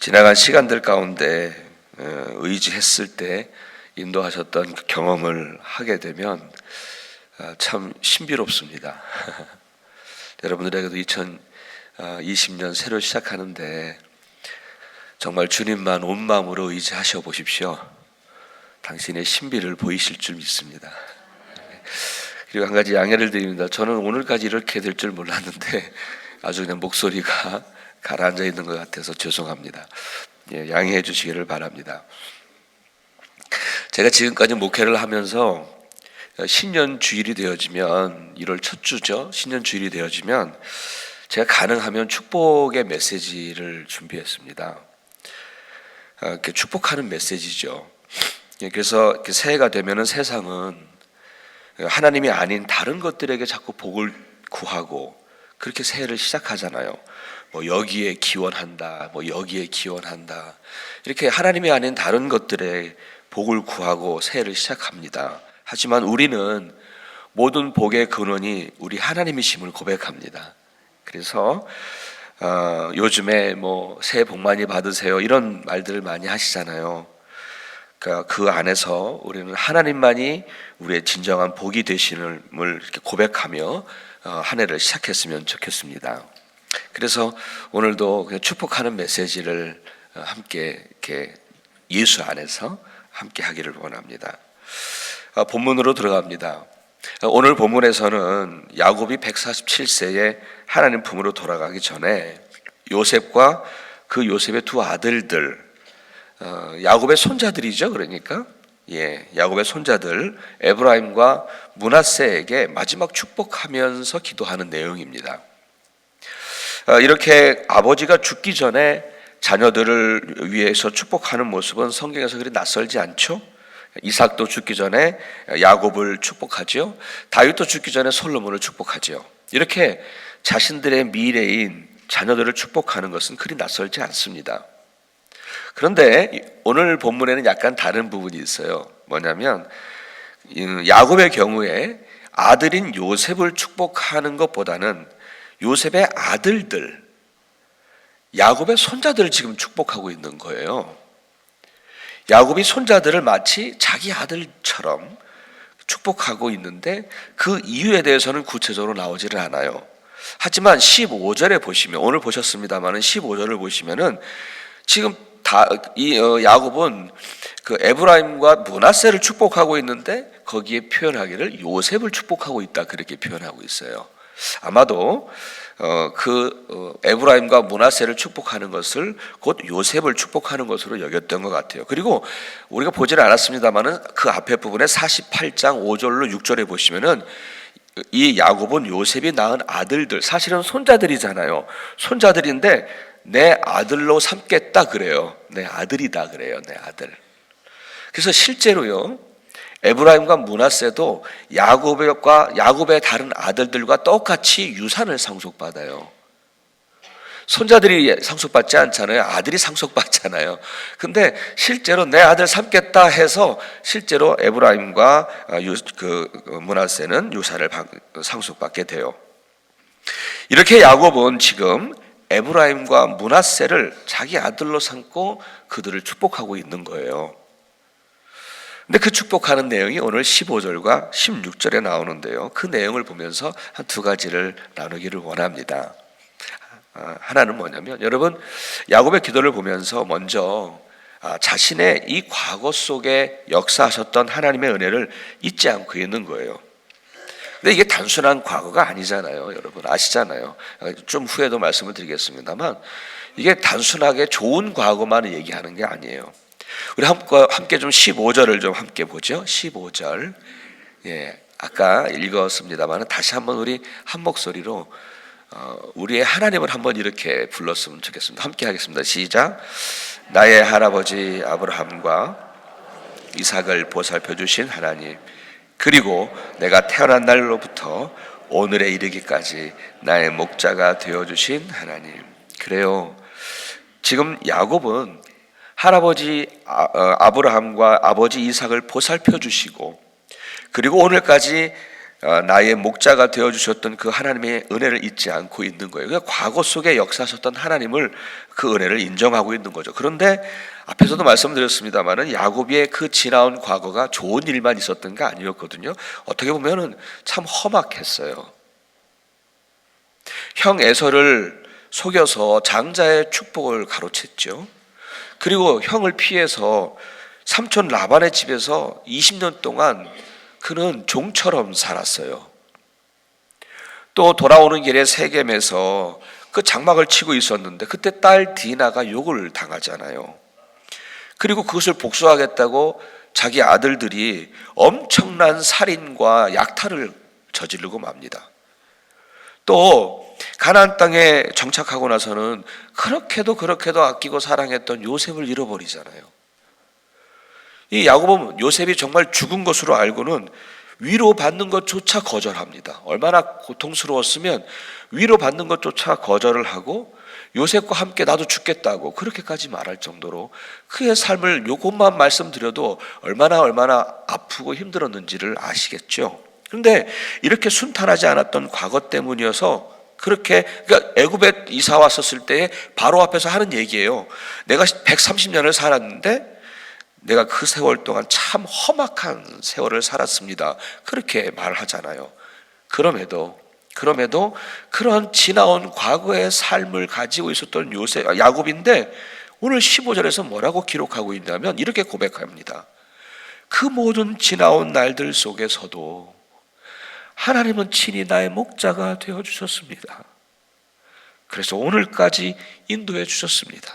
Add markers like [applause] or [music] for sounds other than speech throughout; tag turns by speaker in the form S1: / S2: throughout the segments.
S1: 지나간 시간들 가운데 어, 의지했을 때 인도하셨던 그 경험을 하게 되면 아, 참 신비롭습니다. [laughs] 여러분들에게도 2020년 새로 시작하는데 정말 주님만 온 마음으로 의지하셔 보십시오. 당신의 신비를 보이실 줄 믿습니다. 그리고 한 가지 양해를 드립니다. 저는 오늘까지 이렇게 될 줄 몰랐는데 아주 그냥 목소리가 가라앉아 있는 것 같아서 죄송합니다. 예, 양해해 주시기를 바랍니다. 제가 지금까지 목회를 하면서 신년 주일이 되어지면 1월 첫 주죠. 신년 주일이 되어지면 제가 가능하면 축복의 메시지를 준비했습니다. 아, 이렇게 축복하는 메시지죠. 예, 그래서 새해가 되면은 세상은 하나님이 아닌 다른 것들에게 자꾸 복을 구하고 그렇게 새해를 시작하잖아요. 뭐 여기에 기원한다, 뭐 여기에 기원한다. 이렇게 하나님이 아닌 다른 것들에 복을 구하고 새해를 시작합니다. 하지만 우리는 모든 복의 근원이 우리 하나님이심을 고백합니다. 그래서 어, 요즘에 뭐 새해 복 많이 받으세요 이런 말들을 많이 하시잖아요. 그러니까 그 안에서 우리는 하나님만이 우리의 진정한 복이 되시는을 고백하며 어, 한 해를 시작했으면 좋겠습니다. 그래서 오늘도 축복하는 메시지를 어, 함께 이렇게 예수 안에서 함께 하기를 원합니다. 어, 본문으로 들어갑니다. 오늘 본문에서는 야곱이 147세에 하나님 품으로 돌아가기 전에 요셉과 그 요셉의 두 아들들 어, 야곱의 손자들이죠. 그러니까 예, 야곱의 손자들 에브라임과 문하세에게 마지막 축복하면서 기도하는 내용입니다. 어, 이렇게 아버지가 죽기 전에 자녀들을 위해서 축복하는 모습은 성경에서 그리 낯설지 않죠. 이삭도 죽기 전에 야곱을 축복하지요. 다윗도 죽기 전에 솔로몬을 축복하지요. 이렇게 자신들의 미래인 자녀들을 축복하는 것은 그리 낯설지 않습니다. 그런데 오늘 본문에는 약간 다른 부분이 있어요. 뭐냐면 야곱의 경우에 아들인 요셉을 축복하는 것보다는 요셉의 아들들, 야곱의 손자들을 지금 축복하고 있는 거예요. 야곱이 손자들을 마치 자기 아들처럼 축복하고 있는데 그 이유에 대해서는 구체적으로 나오지를 않아요. 하지만 15절에 보시면 오늘 보셨습니다만은 15절을 보시면은 지금 다이 어, 야곱은 그 에브라임과 문하세를 축복하고 있는데 거기에 표현하기를 요셉을 축복하고 있다 그렇게 표현하고 있어요. 아마도 어, 그 어, 에브라임과 문하세를 축복하는 것을 곧 요셉을 축복하는 것으로 여겼던 것 같아요. 그리고 우리가 보지는 않았습니다만은 그 앞에 부분에 48장 5절로 6절에 보시면은 이 야곱은 요셉이 낳은 아들들 사실은 손자들이잖아요. 손자들인데 내 아들로 삼겠다 그래요. 내 아들이다 그래요. 내 아들. 그래서 실제로요. 에브라임과 문하세도 야곱과 야곱의 다른 아들들과 똑같이 유산을 상속받아요. 손자들이 상속받지 않잖아요. 아들이 상속받잖아요. 근데 실제로 내 아들 삼겠다 해서 실제로 에브라임과 그 문하세는 유산을 상속받게 돼요. 이렇게 야곱은 지금 에브라임과 문하세를 자기 아들로 삼고 그들을 축복하고 있는 거예요. 근데 그 축복하는 내용이 오늘 15절과 16절에 나오는데요. 그 내용을 보면서 한 두 가지를 나누기를 원합니다. 아, 하나는 뭐냐면 여러분 야곱의 기도를 보면서 먼저 아, 자신의 이 과거 속에 역사하셨던 하나님의 은혜를 잊지 않고 있는 거예요. 근데 이게 단순한 과거가 아니잖아요. 여러분 아시잖아요. 좀 후에도 말씀을 드리겠습니다만 이게 단순하게 좋은 과거만 얘기하는 게 아니에요. 우리 함께 좀 15절을 좀 함께 보죠. 15절. 예. 아까 읽었습니다만 다시 한번 우리 한 목소리로 어, 우리의 하나님을 한번 이렇게 불렀으면 좋겠습니다. 함께 하겠습니다. 시작. 나의 할아버지 아브라함과 이삭을 보살펴 주신 하나님 그리고 내가 태어난 날로부터 오늘에 이르기까지 나의 목자가 되어 주신 하나님. 그래요. 지금 야곱은 할아버지 아, 어, 아브라함과 아버지 이삭을 보살펴 주시고 그리고 오늘까지 아, 나의 목자가 되어 주셨던 그 하나님의 은혜를 잊지 않고 있는 거예요. 그러니까 과거 속에 역사하셨던 하나님을 그 은혜를 인정하고 있는 거죠. 그런데 앞에서도 말씀드렸습니다만은 야곱의 그 지나온 과거가 좋은 일만 있었던 게 아니었거든요. 어떻게 보면은 참 험악했어요. 형 에서를 속여서 장자의 축복을 가로챘죠. 그리고 형을 피해서 삼촌 라반의 집에서 20년 동안 그는 종처럼 살았어요. 또 돌아오는 길에 세겜에서 그 장막을 치고 있었는데 그때 딸 디나가 욕을 당하잖아요. 그리고 그것을 복수하겠다고 자기 아들들이 엄청난 살인과 약탈을 저지르고 맙니다. 또 가나안 땅에 정착하고 나서는 그렇게도 그렇게도 아끼고 사랑했던 요셉을 잃어버리잖아요. 이 야곱은 요셉이 정말 죽은 것으로 알고는 위로 받는 것조차 거절합니다. 얼마나 고통스러웠으면 위로 받는 것조차 거절을 하고 요셉과 함께 나도 죽겠다고 그렇게까지 말할 정도로 그의 삶을 요것만 말씀드려도 얼마나 얼마나 아프고 힘들었는지를 아시겠죠. 그런데 이렇게 순탄하지 않았던 과거 때문이어서 그렇게 그러니까 애굽에 이사 왔었을 때 바로 앞에서 하는 얘기예요. 내가 130년을 살았는데 내가 그 세월 동안 참 험악한 세월을 살았습니다. 그렇게 말하잖아요. 그럼에도 그럼에도 그런 지나온 과거의 삶을 가지고 있었던 요셉 야곱인데 오늘 15절에서 뭐라고 기록하고 있냐면 이렇게 고백합니다. 그 모든 지나온 날들 속에서도 하나님은 친히 나의 목자가 되어 주셨습니다. 그래서 오늘까지 인도해 주셨습니다.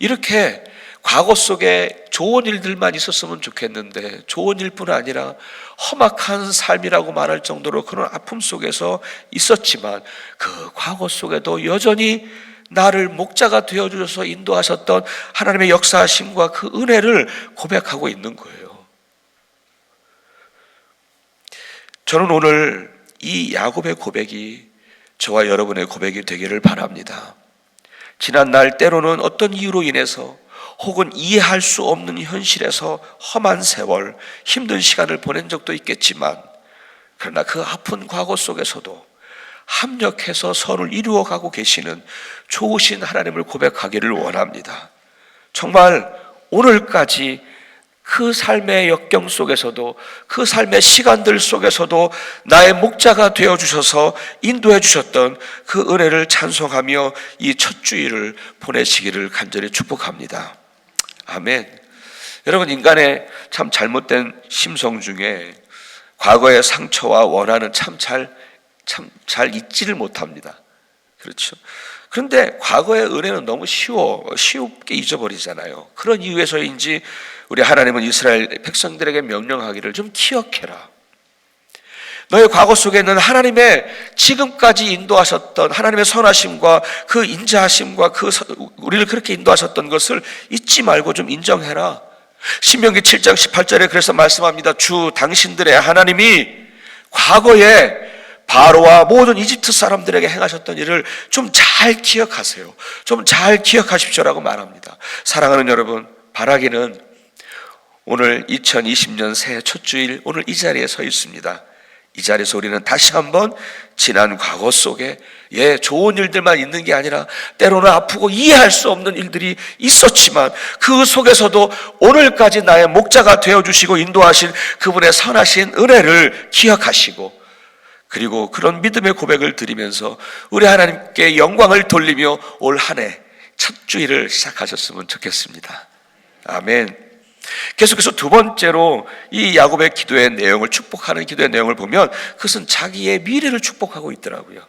S1: 이렇게 과거 속에 좋은 일들만 있었으면 좋겠는데 좋은 일뿐 아니라 험악한 삶이라고 말할 정도로 그런 아픔 속에서 있었지만 그 과거 속에도 여전히 나를 목자가 되어 주셔서 인도하셨던 하나님의 역사하심과 그 은혜를 고백하고 있는 거예요. 저는 오늘 이 야곱의 고백이 저와 여러분의 고백이 되기를 바랍니다. 지난 날 때로는 어떤 이유로 인해서 혹은 이해할 수 없는 현실에서 험한 세월, 힘든 시간을 보낸 적도 있겠지만, 그러나 그 아픈 과거 속에서도 합력해서 선을 이루어가고 계시는 좋으신 하나님을 고백하기를 원합니다. 정말 오늘까지 그 삶의 역경 속에서도 그 삶의 시간들 속에서도 나의 목자가 되어 주셔서 인도해 주셨던 그 은혜를 찬송하며 이 첫 주일을 보내시기를 간절히 축복합니다. 아멘. 여러분 인간의 참 잘못된 심성 중에 과거의 상처와 원한은 참 잘 참 잘 잊지를 못합니다. 그렇죠. 그런데 과거의 은혜는 너무 쉬워 쉽게 잊어버리잖아요. 그런 이유에서인지 우리 하나님은 이스라엘 백성들에게 명령하기를 좀 기억해라. 너의 과거 속에는 하나님의 지금까지 인도하셨던 하나님의 선하심과 그 인자하심과 그 우리를 그렇게 인도하셨던 것을 잊지 말고 좀 인정해라. 신명기 7장 18절에 그래서 말씀합니다. 주 당신들의 하나님이 과거에 바로와 모든 이집트 사람들에게 행하셨던 일을 좀 잘 기억하세요. 좀 잘 기억하십시오라고 말합니다. 사랑하는 여러분, 바라기는 오늘 2020년 새해 첫 주일 오늘 이 자리에 서 있습니다. 이 자리에서 우리는 다시 한번 지난 과거 속에 예, 좋은 일들만 있는 게 아니라 때로는 아프고 이해할 수 없는 일들이 있었지만 그 속에서도 오늘까지 나의 목자가 되어 주시고 인도하신 그분의 선하신 은혜를 기억하시고 그리고 그런 믿음의 고백을 드리면서 우리 하나님께 영광을 돌리며 올 한 해 첫 주일을 시작하셨으면 좋겠습니다. 아멘. 계속해서 두 번째로 이 야곱의 기도의 내용을 축복하는 기도의 내용을 보면 그것은 자기의 미래를 축복하고 있더라고요.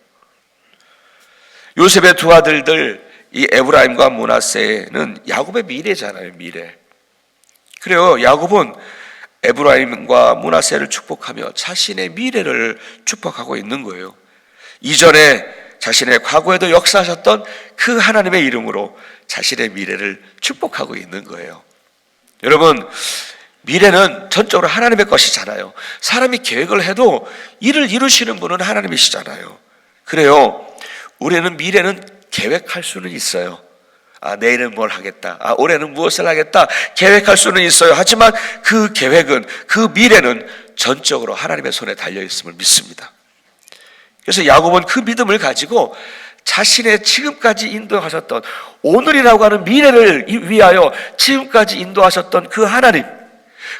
S1: 요셉의 두 아들들 이 에브라임과 문하세는 야곱의 미래잖아요, 미래. 그래요. 야곱은 에브라임과 문하세를 축복하며 자신의 미래를 축복하고 있는 거예요. 이전에 자신의 과거에도 역사하셨던 그 하나님의 이름으로 자신의 미래를 축복하고 있는 거예요. 여러분, 미래는 전적으로 하나님의 것이잖아요. 사람이 계획을 해도 일을 이루시는 분은 하나님이시잖아요. 그래요. 우리는 미래는 계획할 수는 있어요. 아, 내일은 뭘 하겠다. 아, 올해는 무엇을 하겠다. 계획할 수는 있어요. 하지만 그 계획은, 그 미래는 전적으로 하나님의 손에 달려 있음을 믿습니다. 그래서 야곱은 그 믿음을 가지고 자신의 지금까지 인도하셨던 오늘이라고 하는 미래를 위하여 지금까지 인도하셨던 그 하나님,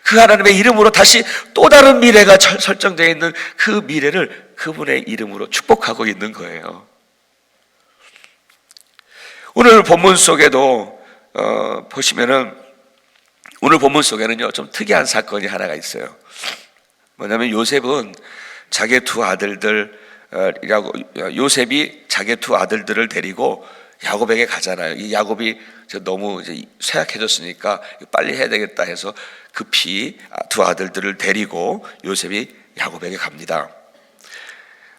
S1: 그 하나님의 이름으로 다시 또 다른 미래가 절- 설정되어 있는 그 미래를 그분의 이름으로 축복하고 있는 거예요. 오늘 본문 속에도 어, 보시면은 오늘 본문 속에는요 좀 특이한 사건이 하나가 있어요. 뭐냐면 요셉은 자기 두 아들들이라고 요셉이 자기 두 아들들을 데리고 야곱에게 가잖아요. 이 야곱이 저 너무 이제 쇠약해졌으니까 빨리 해야 되겠다 해서 급히 두 아들들을 데리고 요셉이 야곱에게 갑니다.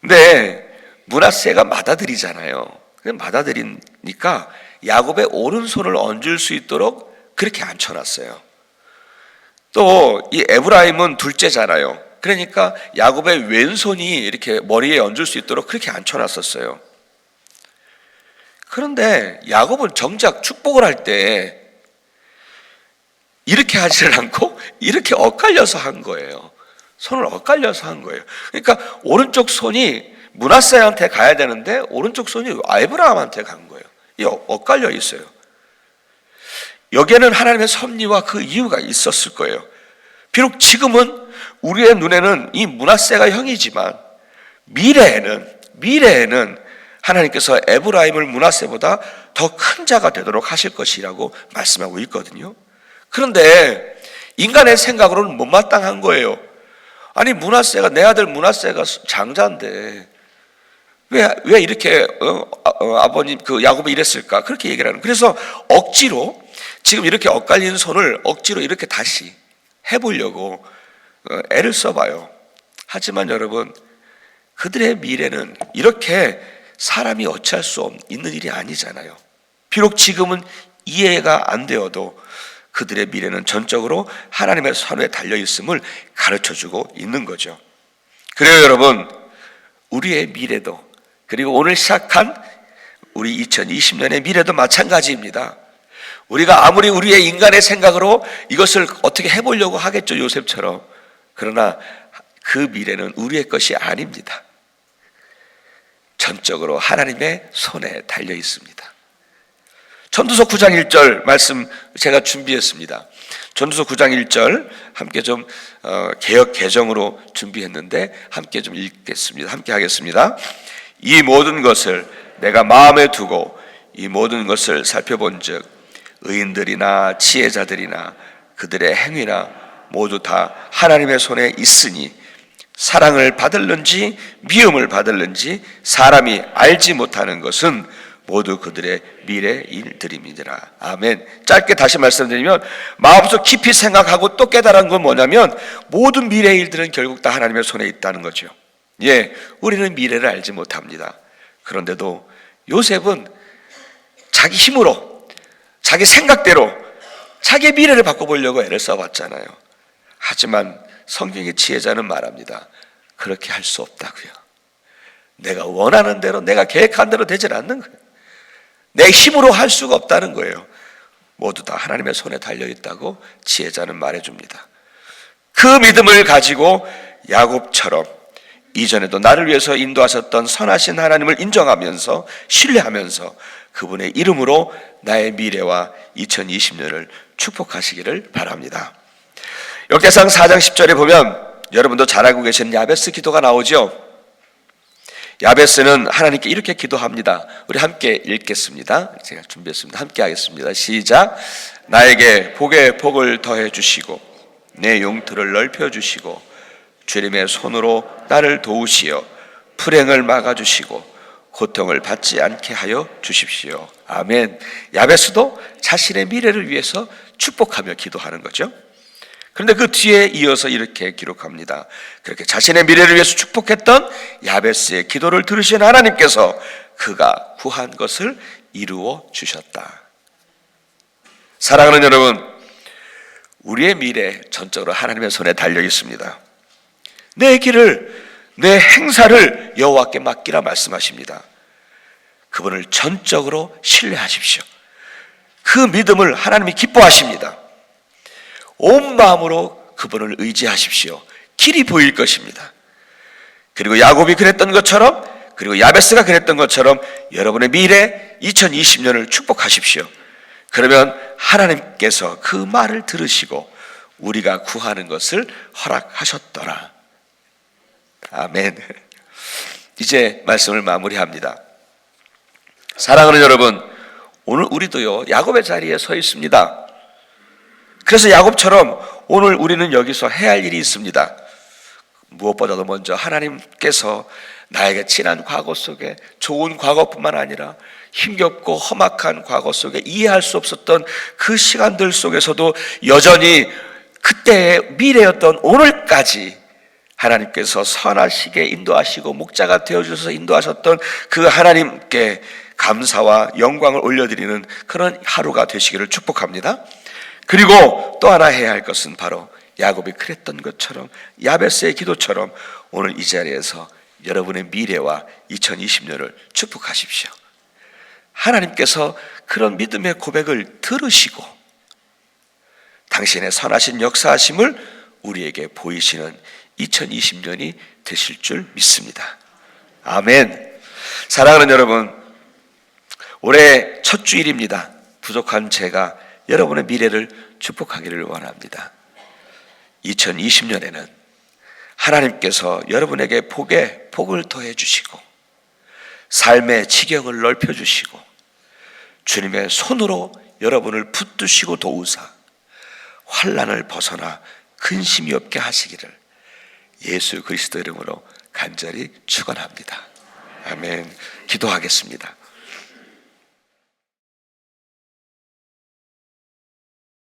S1: 근데 문하세가 맏아들이잖아요. 그냥 맏아들이니까 야곱의 오른손을 얹을 수 있도록 그렇게 앉혀놨어요. 또 이 에브라임은 둘째잖아요. 그러니까 야곱의 왼손이 이렇게 머리에 얹을 수 있도록 그렇게 앉혀놨었어요. 그런데 야곱은 정작 축복을 할 때 이렇게 하지를 않고 이렇게 엇갈려서 한 거예요. 손을 엇갈려서 한 거예요. 그러니까 오른쪽 손이 문하세한테 가야 되는데 오른쪽 손이 아브라함한테 간 거예요. 이 엇갈려 있어요. 여기에는 하나님의 섭리와 그 이유가 있었을 거예요. 비록 지금은 우리의 눈에는 이 문하세가 형이지만 미래에는 미래에는 하나님께서 에브라임을 문하세보다 더 큰 자가 되도록 하실 것이라고 말씀하고 있거든요. 그런데 인간의 생각으로는 못마땅한 거예요. 아니 문하세가 내 아들 문하세가 장자인데 왜, 왜 이렇게 어, 아, 버님 그 야곱이 이랬을까 그렇게 얘기를 하는 그래서 억지로 지금 이렇게 엇갈린 손을 억지로 이렇게 다시 해보려고 어, 애를 써봐요. 하지만 여러분 그들의 미래는 이렇게 사람이 어찌할 수 있는 일이 아니잖아요. 비록 지금은 이해가 안 되어도 그들의 미래는 전적으로 하나님의 손에 달려 있음을 가르쳐 주고 있는 거죠. 그래요, 여러분. 우리의 미래도 그리고 오늘 시작한 우리 2020년의 미래도 마찬가지입니다. 우리가 아무리 우리의 인간의 생각으로 이것을 어떻게 해보려고 하겠죠, 요셉처럼. 그러나 그 미래는 우리의 것이 아닙니다. 전적으로 하나님의 손에 달려 있습니다. 전두서 9장 1절 말씀 제가 준비했습니다. 전두서 9장 1절 함께 좀 어, 개혁 개정으로 준비했는데 함께 좀 읽겠습니다. 함께 하겠습니다. 이 모든 것을 내가 마음에 두고 이 모든 것을 살펴본 즉 의인들이나 지혜자들이나 그들의 행위나 모두 다 하나님의 손에 있으니 사랑을 받을는지 미움을 받을는지 사람이 알지 못하는 것은 모두 그들의 미래 일들입니다. 아멘. 짧게 다시 말씀드리면 마음속 깊이 생각하고 또 깨달은 건 뭐냐면 모든 미래 일들은 결국 다 하나님의 손에 있다는 거죠. 예, 우리는 미래를 알지 못합니다. 그런데도 요셉은 자기 힘으로 자기 생각대로 자기 미래를 바꿔보려고 애를 써봤잖아요. 하지만 성경의 지혜자는 말합니다. 그렇게 할 수 없다고요. 내가 원하는 대로 내가 계획한 대로 되질 않는 거예요. 내 힘으로 할 수가 없다는 거예요. 모두 다 하나님의 손에 달려 있다고 지혜자는 말해줍니다. 그 믿음을 가지고 야곱처럼 이전에도 나를 위해서 인도하셨던 선하신 하나님을 인정하면서 신뢰하면서 그분의 이름으로 나의 미래와 2020년을 축복하시기를 바랍니다. 역대상 4장 10절에 보면 여러분도 잘 알고 계신 야베스 기도가 나오죠. 야베스는 하나님께 이렇게 기도합니다. 우리 함께 읽겠습니다. 제가 준비했습니다. 함께 하겠습니다. 시작. 나에게 복의 복을 더해 주시고 내 용틀을 넓혀 주시고 주님의 손으로 나를 도우시어 불행을 막아 주시고 고통을 받지 않게 하여 주십시오. 아멘. 야베스도 자신의 미래를 위해서 축복하며 기도하는 거죠. 그런데 그 뒤에 이어서 이렇게 기록합니다. 그렇게 자신의 미래를 위해서 축복했던 야베스의 기도를 들으신 하나님께서 그가 구한 것을 이루어 주셨다. 사랑하는 여러분, 우리의 미래 전적으로 하나님의 손에 달려 있습니다. 내 길을 내 행사를 여호와께 맡기라 말씀하십니다. 그분을 전적으로 신뢰하십시오. 그 믿음을 하나님이 기뻐하십니다. 온 마음으로 그분을 의지하십시오. 길이 보일 것입니다. 그리고 야곱이 그랬던 것처럼 그리고 야베스가 그랬던 것처럼 여러분의 미래 2020년을 축복하십시오. 그러면 하나님께서 그 말을 들으시고 우리가 구하는 것을 허락하셨더라. 아멘. 이제 말씀을 마무리합니다. 사랑하는 여러분, 오늘 우리도요, 야곱의 자리에 서 있습니다. 그래서 야곱처럼 오늘 우리는 여기서 해야 할 일이 있습니다. 무엇보다도 먼저 하나님께서 나에게 지난 과거 속에 좋은 과거뿐만 아니라 힘겹고 험악한 과거 속에 이해할 수 없었던 그 시간들 속에서도 여전히 그때의 미래였던 오늘까지 하나님께서 선하시게 인도하시고 목자가 되어 주셔서 인도하셨던 그 하나님께 감사와 영광을 올려드리는 그런 하루가 되시기를 축복합니다. 그리고 또 하나 해야 할 것은 바로 야곱이 그랬던 것처럼 야베스의 기도처럼 오늘 이 자리에서 여러분의 미래와 2020년을 축복하십시오. 하나님께서 그런 믿음의 고백을 들으시고 당신의 선하신 역사하심을 우리에게 보이시는 2020년이 되실 줄 믿습니다. 아멘. 사랑하는 여러분, 올해 첫 주일입니다. 부족한 제가 여러분의 미래를 축복하기를 원합니다. 2020년에는 하나님께서 여러분에게 복에 복을 더해 주시고 삶의 지경을 넓혀 주시고 주님의 손으로 여러분을 붙드시고 도우사 환란을 벗어나 근심이 없게 하시기를 예수 그리스도 이름으로 간절히 축원합니다. 아멘. 기도하겠습니다.